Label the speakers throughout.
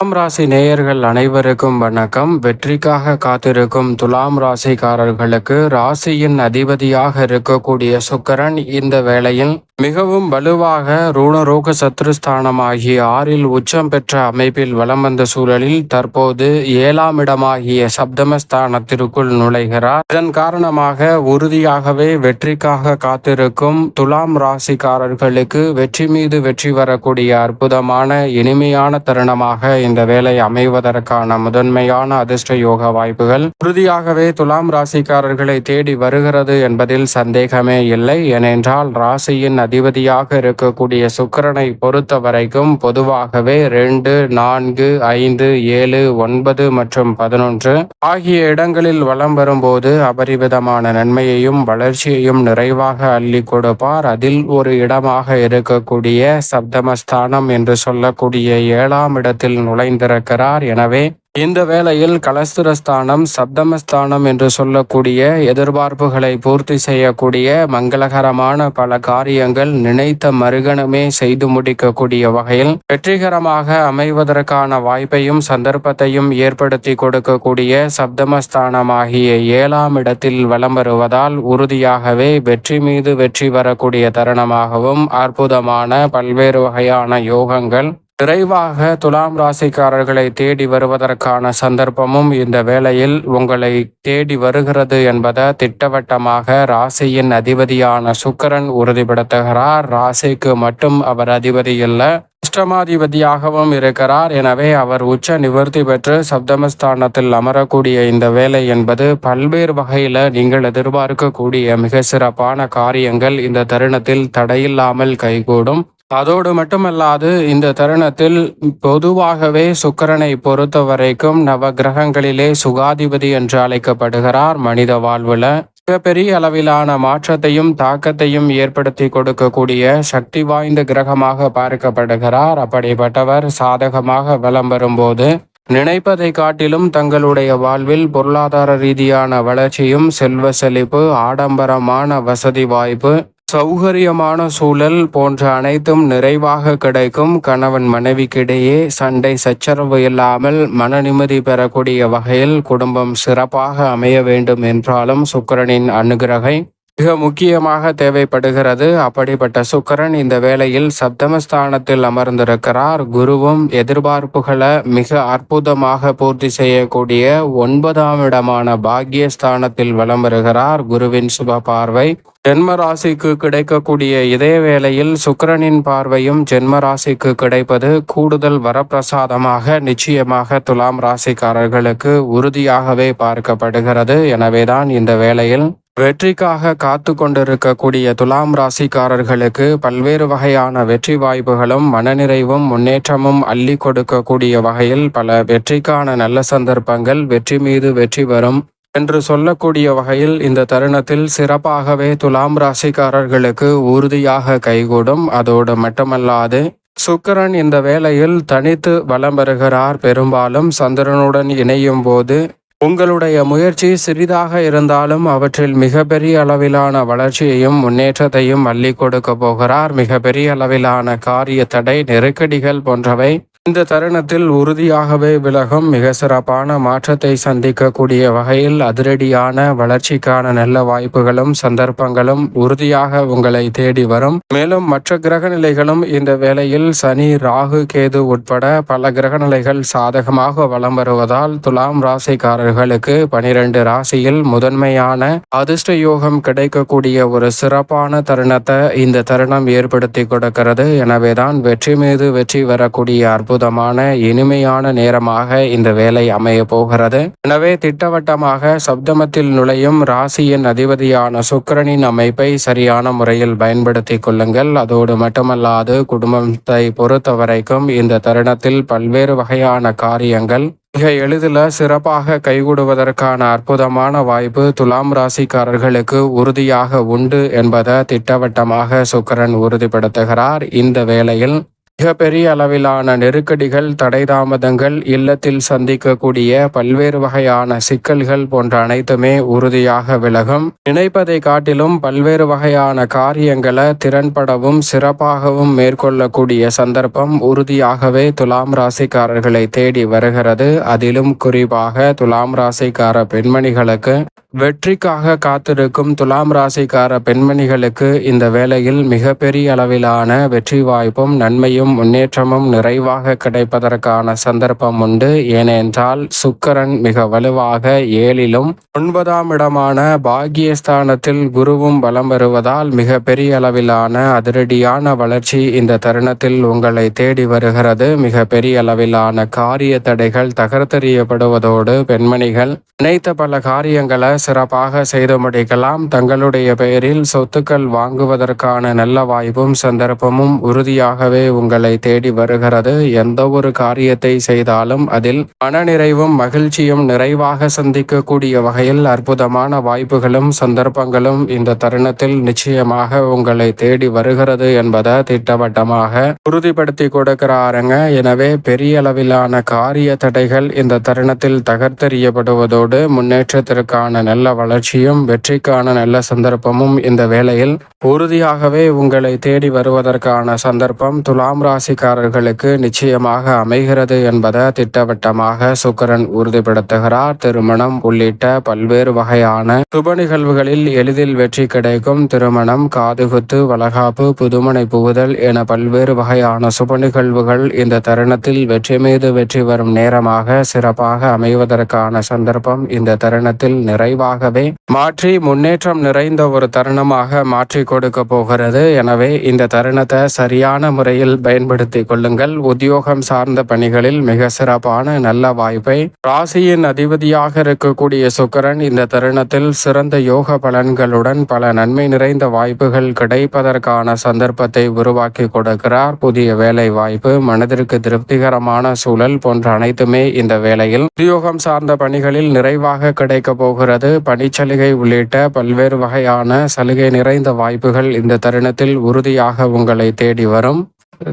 Speaker 1: துலாம் ராசி நேயர்கள் அனைவருக்கும் வணக்கம். வெற்றிக்காக காத்திருக்கும் துலாம் ராசிக்காரர்களுக்கு ராசியின் அதிபதியாக இருக்கக்கூடிய சுக்கரன் இந்த வேளையில் மிகவும் வலுவாக ரூணரோக சத்ருஸ்தானமாகிய ஆறில் உச்சம் பெற்ற அமைப்பில் வலம் வந்த சூழலில் தற்போது ஏழாம் இடமாகிய சப்தமஸ்தானத்திற்குள் நுழைகிறார். இதன் காரணமாக உறுதியாகவே வெற்றிக்காக காத்திருக்கும் துலாம் ராசிக்காரர்களுக்கு வெற்றி மீது வெற்றி வரக்கூடிய அற்புதமான இனிமையான தருணமாக இந்த வேலை அமைவதற்கான முதன்மையான அதிர்ஷ்ட யோக வாய்ப்புகள். உறுதியாகவே துலாம் ராசிக்காரர்களை தேடி வருகிறது என்பதில் சந்தேகமே இல்லை. ஏனென்றால் ராசியின் அதிபதியாக இருக்கக்கூடிய சுக்கிரனை பொறுத்த வரைக்கும் பொதுவாகவே ரெண்டு நான்கு ஐந்து ஏழு ஒன்பது மற்றும் பதினொன்று ஆகிய இடங்களில் வலம் வரும்போது அபரிவிதமான நன்மையையும் வளர்ச்சியையும் நிறைவாக அள்ளி கொடுப்பார். அதில் ஒரு இடமாக இருக்கக்கூடிய சப்தமஸ்தானம் என்று சொல்லக்கூடிய ஏழாம் இடத்தில் நுழைந்திருக்கிறார். எனவே இந்த வேளையில் கலஸ்திரஸ்தானம் சப்தமஸ்தானம் என்று சொல்லக்கூடிய எதிர்பார்ப்புகளை பூர்த்தி செய்யக்கூடிய மங்களகரமான பல காரியங்கள் நினைத்த மறுகணமே செய்து முடிக்கக்கூடிய வகையில் வெற்றிகரமாக அமைவதற்கான வாய்ப்பையும் சந்தர்ப்பத்தையும் ஏற்படுத்தி கொடுக்கக்கூடிய சப்தமஸ்தானமாகிய ஏழாம் இடத்தில் வலம் வருவதால் உறுதியாகவே வெற்றி மீது வெற்றி வரக்கூடிய தருணமாகவும் அற்புதமான பல்வேறு வகையான யோகங்கள் விரைவாக துலாம் ராசிக்காரர்களை தேடி வருவதற்கான சந்தர்ப்பமும் இந்த வேளையில் உங்களை தேடி வருகிறது என்பதை திட்டவட்டமாக ராசியின் அதிபதியான சுக்கரன் உறுதிப்படுத்துகிறார். ராசிக்கு மட்டும் அவர் அதிபதி இல்லை அஷ்டமாதிபதியாகவும் இருக்கிறார். எனவே அவர் உச்ச நிவர்த்தி பெற்று சப்தமஸ்தானத்தில் அமரக்கூடிய இந்த வேலை என்பது பல்வேறு வகையில் நீங்கள் எதிர்பார்க்கக்கூடிய மிக சிறப்பான காரியங்கள். இந்த தருணத்தில் தடையில்லாமல் கைகூடும். அதோடு மட்டுமல்லாது இந்த தருணத்தில் பொதுவாகவே சுக்கரனை பொறுத்த வரைக்கும் நவ கிரகங்களிலே சுகாதிபதி என்று அழைக்கப்படுகிறார் மனித வாழ்வுல. மிகப்பெரிய அளவிலான மாற்றத்தையும் தாக்கத்தையும் ஏற்படுத்தி கொடுக்கக்கூடிய சக்தி வாய்ந்த கிரகமாக பார்க்கப்படுகிறார். அப்படிப்பட்டவர் சாதகமாக வலம் வரும்போது நினைப்பதை காட்டிலும் தங்களுடைய வாழ்வில் பொருளாதார ரீதியான வளர்ச்சியும் செல்வ செழிப்பு ஆடம்பரமான வசதி வாய்ப்பு சௌகரியமான சூழல் போன்ற அனைத்தும் நிறைவாக கிடைக்கும். கணவன் மனைவிக்கிடையே சண்டை சச்சரவு இல்லாமல் மன நிம்மதி பெறக்கூடிய வகையில் குடும்பம் சிறப்பாக அமைய வேண்டும் என்றாலும் சுக்கரனின் அனுகிரகை மிக முக்கியமாக தேவைப்படுகிறது. அப்படிப்பட்ட சுக்கரன் இந்த வேளையில் சப்தமஸ்தானத்தில் அமர்ந்திருக்கிறார். குருவும் எதிர்பார்ப்புகளை மிக அற்புதமாக பூர்த்தி செய்யக்கூடிய ஒன்பதாம் இடமான பாக்கியஸ்தானத்தில் வலம் வருகிறார். குருவின் சுப பார்வை ஜென்ம ராசிக்கு கிடைக்கக்கூடிய இதே வேளையில் சுக்கரனின் பார்வையும் ஜென்ம ராசிக்கு கிடைப்பது கூடுதல் வரப்பிரசாதமாக நிச்சயமாக துலாம் ராசிக்காரர்களுக்கு உறுதியாகவே பார்க்கப்படுகிறது. எனவேதான் இந்த வேளையில் வெற்றிக்காக காத்து கொண்டிருக்கக்கூடிய துலாம் ராசிக்காரர்களுக்கு பல்வேறு வகையான வெற்றி வாய்ப்புகளும் மனநிறைவும் முன்னேற்றமும் அள்ளி கொடுக்கக்கூடிய வகையில் பல வெற்றிக்கான நல்ல சந்தர்ப்பங்கள் வெற்றி மீது வெற்றி வரும் என்று சொல்லக்கூடிய வகையில் இந்த தருணத்தில் சிறப்பாகவே துலாம் ராசிக்காரர்களுக்கு உறுதியாக கைகூடும். அதோடு மட்டுமல்லாது சுக்கரன் இந்த வேளையில் தனித்து வலம் வருகிறார். பெரும்பாலும் சந்திரனுடன் இணையும் போது உங்களுடைய முயற்சி சிறிதாக இருந்தாலும் அவற்றில் மிகப்பெரிய அளவிலான வளர்ச்சியையும் முன்னேற்றத்தையும் அள்ளி கொடுக்க போகிறார். மிகப்பெரிய அளவிலான காரிய தடை நெருக்கடிகள் போன்றவை இந்த தருணத்தில் உறுதியாகவே விலகும் மிக சிறப்பான மாற்றத்தை சந்திக்கக்கூடிய வகையில் அதிரடியான வளர்ச்சிக்கான நல்ல வாய்ப்புகளும் சந்தர்ப்பங்களும் உறுதியாக உங்களை தேடி வரும். மேலும் மற்ற கிரக நிலைகளும் இந்த வேளையில் சனி ராகு கேது உட்பட பல கிரக நிலைகள் சாதகமாக வலம் வருவதால் துலாம் ராசிக்காரர்களுக்கு பனிரெண்டு ராசியில் முதன்மையான அதிர்ஷ்ட யோகம் கிடைக்கக்கூடிய ஒரு சிறப்பான தருணத்தை இந்த தருணம் ஏற்படுத்தி கொடுக்கிறது. எனவேதான் வெற்றி மீது வெற்றி வரக்கூடிய அற்புத அற்புதமான இனிமையான நேரமாக இந்த வேலை அமைய போகிறது. எனவே திட்டவட்டமாக சப்தமத்தில் நுழையும் ராசியின் அதிபதியான சுக்கரனின் அமைப்பை சரியான முறையில் பயன்படுத்திக் கொள்ளுங்கள். அதோடு மட்டுமல்லாது குடும்பத்தை பொறுத்த வரைக்கும் இந்த தருணத்தில் பல்வேறு வகையான காரியங்கள் மிக எளிதில் சிறப்பாக கைகூடுவதற்கான அற்புதமான வாய்ப்பு துலாம் ராசிக்காரர்களுக்கு உறுதியாக உண்டு என்பதை திட்டவட்டமாக சுக்கரன் உறுதிப்படுத்துகிறார். இந்த வேளையில் மிகப்பெரிய அளவிலான நெருக்கடிகள் தடை தாமதங்கள் இல்லத்தில் சந்திக்கக்கூடிய பல்வேறு வகையான சிக்கல்கள் போன்ற அனைத்துமே உறுதியாக விலகும். நினைப்பதை காட்டிலும் பல்வேறு வகையான காரியங்களை திறன்படவும் சிறப்பாகவும் மேற்கொள்ளக்கூடிய சந்தர்ப்பம் உறுதியாகவே துலாம் ராசிக்காரர்களை தேடி வருகிறது. அதிலும் குறிப்பாக துலாம் ராசிக்கார பெண்மணிகளுக்கு வெற்றிக்காக காத்திருக்கும் துலாம் ராசிக்கார பெண்மணிகளுக்கு இந்த வேளையில் மிகப்பெரிய அளவிலான வெற்றி வாய்ப்பும் நன்மையும் முன்னேற்றமும் நிறைவாக கிடைப்பதற்கான சந்தர்ப்பம் உண்டு. ஏனென்றால் சுக்கரன் மிக வலுவாக ஏழிலும் ஒன்பதாம் இடமான பாகியஸ்தானத்தில் குருவும் பலம் வருவதால் மிக பெரிய அளவிலான அதிரடியான வளர்ச்சி இந்த தருணத்தில் உங்களை தேடி வருகிறது. மிக பெரிய அளவிலான காரிய தடைகள் தகர்த்தெறியப்படுவதோடு பெண்மணிகள் நினைத்த பல காரியங்களை சிறப்பாக செய்து முடிக்கலாம். தங்களுடைய பெயரில் சொத்துக்கள் வாங்குவதற்கான நல்ல வாய்ப்பும் சந்தர்ப்பமும் உறுதியாகவே உங்களை தேடி வருகிறது. எந்த ஒரு காரியத்தை செய்தாலும் அதில் மனநிறைவும் மகிழ்ச்சியும் நிறைவாக சந்திக்கக்கூடிய வகையில் அற்புதமான வாய்ப்புகளும் சந்தர்ப்பங்களும் இந்த தருணத்தில் நிச்சயமாக உங்களை தேடி வருகிறது என்பதை திட்டவட்டமாக உறுதிப்படுத்தி கொடுக்கிறாருங்க. எனவே பெரிய அளவிலான காரிய தடைகள் இந்த தருணத்தில் தகர்த்தெறியப்படுவதோடு முன்னேற்றத்திற்கான நல்ல வளர்ச்சியும் வெற்றிக்கான நல்ல சந்தர்ப்பமும் இந்த வேளையில் உறுதியாகவே உங்களை தேடி வருவதற்கான சந்தர்ப்பம் துலாம் ராசிக்காரர்களுக்கு நிச்சயமாக அமைகிறது என்பதை திட்டவட்டமாக சுக்கரன் உறுதிப்படுத்துகிறார். திருமணம் உள்ளிட்ட பல்வேறு வகையான சுப நிகழ்வுகளில் எளிதில் வெற்றி கிடைக்கும். திருமணம் காதுகுத்து வளகாப்பு புதுமனை புகுதல் என பல்வேறு வகையான சுப நிகழ்வுகள் இந்த தருணத்தில் வெற்றி மீது வெற்றி வரும் நேரமாக சிறப்பாக அமைவதற்கான சந்தர்ப்பம் இந்த தருணத்தில் நிறைவாகவே மாற்றி முன்னேற்றம் நிறைந்த ஒரு தருணமாக மாற்றி கொடுக்க போகிறது. எனவே இந்த தருணத்தை சரியான முறையில் பயன்படுத்தி கொள்ளுங்கள். உத்தியோகம் சார்ந்த பணிகளில் மிக சிறப்பான நல்ல வாய்ப்பை ராசியின் அதிபதியாக இருக்கக்கூடிய சுக்கரன் இந்த தருணத்தில் சிறந்த யோக பலன்களுடன் பல நன்மை நிறைந்த வாய்ப்புகள் கிடைப்பதற்கான சந்தர்ப்பத்தை உருவாக்கி கொடுக்கிறார். புதிய வேலை வாய்ப்பு மனதிற்கு திருப்திகரமான சூழல் போன்ற அனைத்துமே இந்த வேளையில் உத்தியோகம் சார்ந்த பணிகளில் நிறைவாக கிடைக்க போகிறது. பணிச்சலுகை உள்ளிட்ட பல்வேறு வகையான சலுகை நிறைந்த வாய்ப்புகள் இந்த தருணத்தில் உறுதியாக உங்களை தேடி வரும்.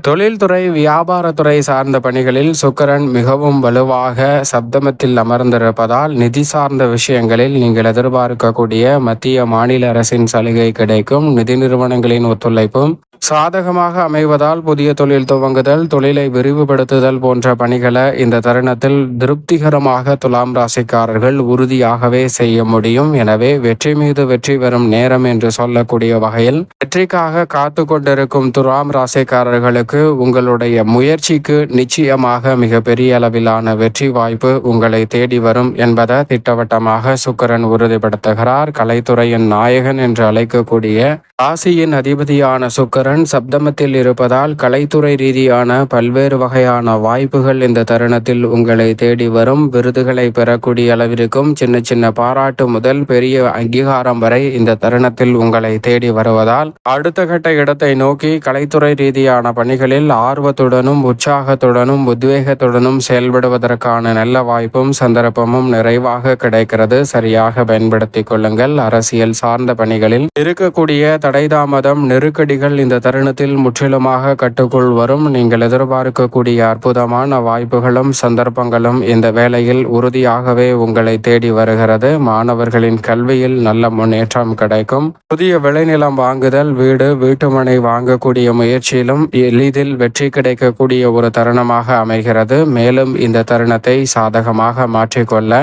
Speaker 1: தொழில்துறை வியாபாரத்துறை சார்ந்த பணிகளில் சுக்கரன் மிகவும் வலுவாக சப்தமத்தில் அமர்ந்திருப்பதால் நிதி சார்ந்த விஷயங்களில் நீங்கள் எதிர்பார்க்கக்கூடிய மத்திய மாநில அரசின் சலுகை கிடைக்கும். நிதி நிறுவனங்களின் ஒத்துழைப்பும் சாதகமாக அமைவதால் புதிய தொழில் துவங்குதல் தொழிலை விரிவுபடுத்துதல் போன்ற பணிகளை இந்த தருணத்தில் திருப்திகரமாக துலாம் ராசிக்காரர்கள் உறுதியாகவே செய்ய முடியும். எனவே வெற்றி மீது வெற்றி வரும் நேரம் என்று சொல்லக்கூடிய வகையில் வெற்றிக்காக காத்து கொண்டிருக்கும் துலாம் ராசிக்காரர்களுக்கு உங்களுடைய முயற்சிக்கு நிச்சயமாக மிக பெரிய அளவிலான வெற்றி வாய்ப்பு உங்களை தேடி வரும் என்பதை திட்டவட்டமாக சுக்கரன் உறுதிப்படுத்துகிறார். கலைத்துறையின் நாயகன் என்று அழைக்கக்கூடிய ராசியின் அதிபதியான சுக்கரன் சப்தமத்தில் இருப்பதால் கலைத்துறை ரீதியான பல்வேறு வகையான வாய்ப்புகள் இந்த தருணத்தில் உங்களை தேடி வரும். விருதுகளை பெறக்கூடிய அளவிற்கும் சின்ன சின்ன பாராட்டு முதல் பெரிய அங்கீகாரம் வரை இந்த தருணத்தில் உங்களை தேடி வருவதால் அடுத்த கட்ட இடத்தை நோக்கி கலைத்துறை ரீதியான பணிகளில் ஆர்வத்துடனும் உற்சாகத்துடனும் உத்வேகத்துடனும் செயல்படுவதற்கான நல்ல வாய்ப்பும் சந்தர்ப்பமும் நிறைவாக கிடைக்கிறது. சரியாக பயன்படுத்திக் கொள்ளுங்கள். அரசியல் சார்ந்த பணிகளில் இருக்கக்கூடிய தடை தாமதம் நெருக்கடிகள் இந்த தருணத்தில் முற்றிலுமாக கட்டுக்குள் வரும். நீங்கள் எதிர்பார்க்கக்கூடிய அற்புதமான வாய்ப்புகளும் சந்தர்ப்பங்களும் இந்த வேளையில் உறுதியாகவே உங்களை தேடி வருகிறது. மாணவர்களின் கல்வியில் நல்ல முன்னேற்றம் கிடைக்கும். புதிய விளைநிலம் வாங்குதல் வீடு வீட்டுமனை வாங்கக்கூடிய முயற்சியிலும் எளிதில் வெற்றி கிடைக்கக்கூடிய ஒரு தருணமாக அமைகிறது. மேலும் இந்த தருணத்தை சாதகமாக மாற்றிக்கொள்ள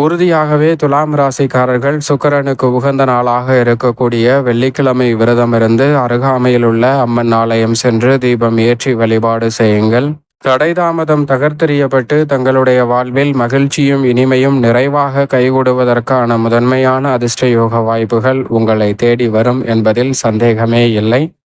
Speaker 1: உறுதியாகவே துலாம் ராசிக்காரர்கள் சுக்கரனுக்கு உகந்த நாளாக இருக்கக்கூடிய வெள்ளிக்கிழமை விரதமிருந்து அருகாமையில் உள்ள அம்மன் ஆலயம் சென்று தீபம் ஏற்றி வழிபாடு செய்யுங்கள். தடை தாமதம் தகர்த்தெறியப்பட்டு தங்களுடைய வாழ்வில் மகிழ்ச்சியும் இனிமையும் நிறைவாக கைகூடுவதற்கான முதன்மையான அதிர்ஷ்ட யோக வாய்ப்புகள் உங்களை தேடி வரும் என்பதில் சந்தேகமே இல்லை.